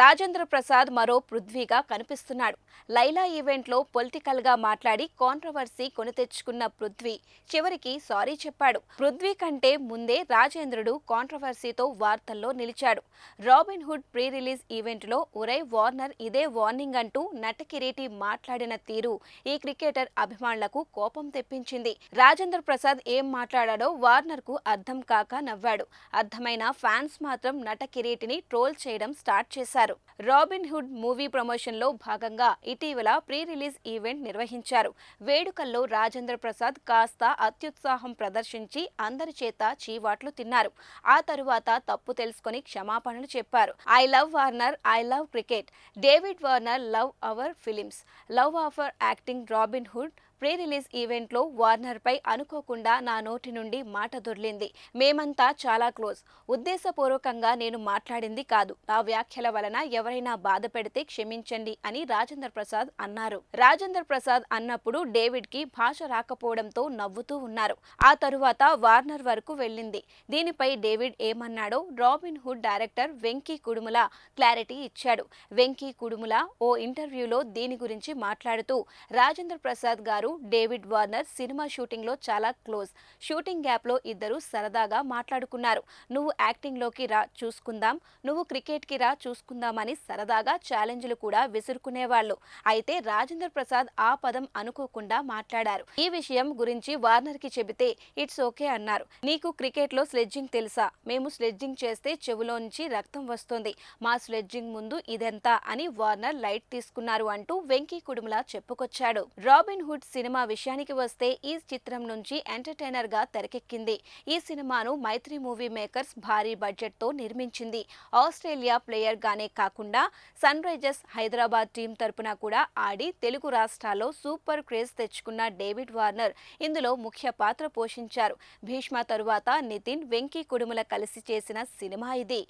రాజేంద్ర ప్రసాద్ మరో పృథ్వీగా కనిపిస్తున్నాడు. లైలా ఈవెంట్లో పొలిటికల్గా మాట్లాడి కాంట్రవర్సీ కొని తెచ్చుకున్న పృథ్వీ చివరికి సారీ చెప్పాడు. పృథ్వీ కంటే ముందే రాజేంద్రుడు కాంట్రవర్సీతో వార్తల్లో నిలిచాడు. రాబిన్ హుడ్ ప్రీ రిలీజ్ ఈవెంట్లో ఉరై వార్నర్ ఇదే వార్నింగ్ అంటూ నటకిరీటి మాట్లాడిన తీరు ఈ క్రికెటర్ అభిమానులకు కోపం తెప్పించింది. రాజేంద్ర ప్రసాద్ ఏం మాట్లాడాడో వార్నర్కు అర్థం కాక నవ్వాడు. అర్థమైన ఫ్యాన్స్ మాత్రం నటకిరీటిని ట్రోల్ చేయడం స్టార్ట్ చేశారు. రాబిన్ హుడ్ మూవీ ప్రమోషన్లో భాగంగా ఇటీవల ప్రీ రిలీజ్ ఈవెంట్ నిర్వహించారు. వేడుకల్లో రాజేంద్ర ప్రసాద్ కాస్త అత్యుత్సాహం ప్రదర్శించి అందరి చేత చీవాట్లు తిన్నారు. ఆ తరువాత తప్పు తెలుసుకొని క్షమాపణలు చెప్పారు. I love Warner I love cricket. David Warner love our films. Love offer acting Robin Hood pre release ఈవెంట్లో వార్నర్పై అనుకోకుండా నా నోటి నుండి మాట దొర్లింది. మేమంతా చాలా క్లోజ్. ఉద్దేశపూర్వకంగా నేను మాట్లాడింది కాదు. నా వ్యాఖ్యల వలన ఎవరైనా బాధ పెడితే క్షమించండి అని రాజేంద్ర ప్రసాద్ అన్నారు. రాజేంద్ర ప్రసాద్ అన్నప్పుడు డేవిడ్కి భాష రాకపోవడంతో నవ్వుతూ ఉన్నారు. ఆ తరువాత వార్నర్ వరకు వెళ్ళింది. దీనిపై డేవిడ్ ఏమన్నాడో Robin Hood director Venky Kudumula clarity ఇచ్చాడు. వెంకీ కుడుముల ఓ ఇంటర్వ్యూలో దీని గురించి మాట్లాడుతూ రాజేంద్ర ప్రసాద్ గారు డేవిడ్ వార్నర్ సినిమా షూటింగ్లో చాలా క్లోజ్. షూటింగ్ గ్యాప్లో ఇద్దరు సరదాగా మాట్లాడుకున్నారు. నువ్వు యాక్టింగ్లోకి రా చూసుకుందాం. నువ్వు క్రికెట్కి రా చూసుకుందామని సరదాగా ఛాలెంజ్లు కూడా విసురుకునేవాళ్ళు. అయితే రాజేంద్ర ప్రసాద్ ఆ పదం అనుకోకుండా మాట్లాడారు. ఈ విషయం గురించి వార్నర్కి చెబితే ఇట్స్ ఓకే అన్నారు. నీకు క్రికెట్లో స్లెడ్జింగ్ తెలుసా? మేము స్లెడ్జింగ్ చేస్తే చెవులోంచి రక్తం వస్తుంది. మా స్లెడ్జింగ్ ముందు ఇదెంతా అని వార్నర్ లైట్ తీసుకున్నారు అంటూ వెంకీ కుడుముల చెప్పుకొచ్చాడు. రాబిన్ హుడ్ సినిమా విషయానికి వస్తే ఈ చిత్రం నుంచి ఎంటర్టైనర్గా తెరకెక్కింది. ఈ సినిమాను మైత్రి మూవీ మేకర్స్ భారీ బడ్జెట్తో నిర్మించింది. ఆస్ట్రేలియా ప్లేయర్ గానే కాకుండా సన్ రైజర్స్ హైదరాబాద్ టీం తరపున కూడా ఆడి తెలుగు రాష్ట్రాల్లో సూపర్ క్రేజ్ తెచ్చుకున్న డేవిడ్ వార్నర్ ఇందులో ముఖ్య పాత్ర పోషించారు. భీష్మ తరువాత నితిన్ వెంకీ కుడుముల కలిసి చేసిన సినిమా ఇది.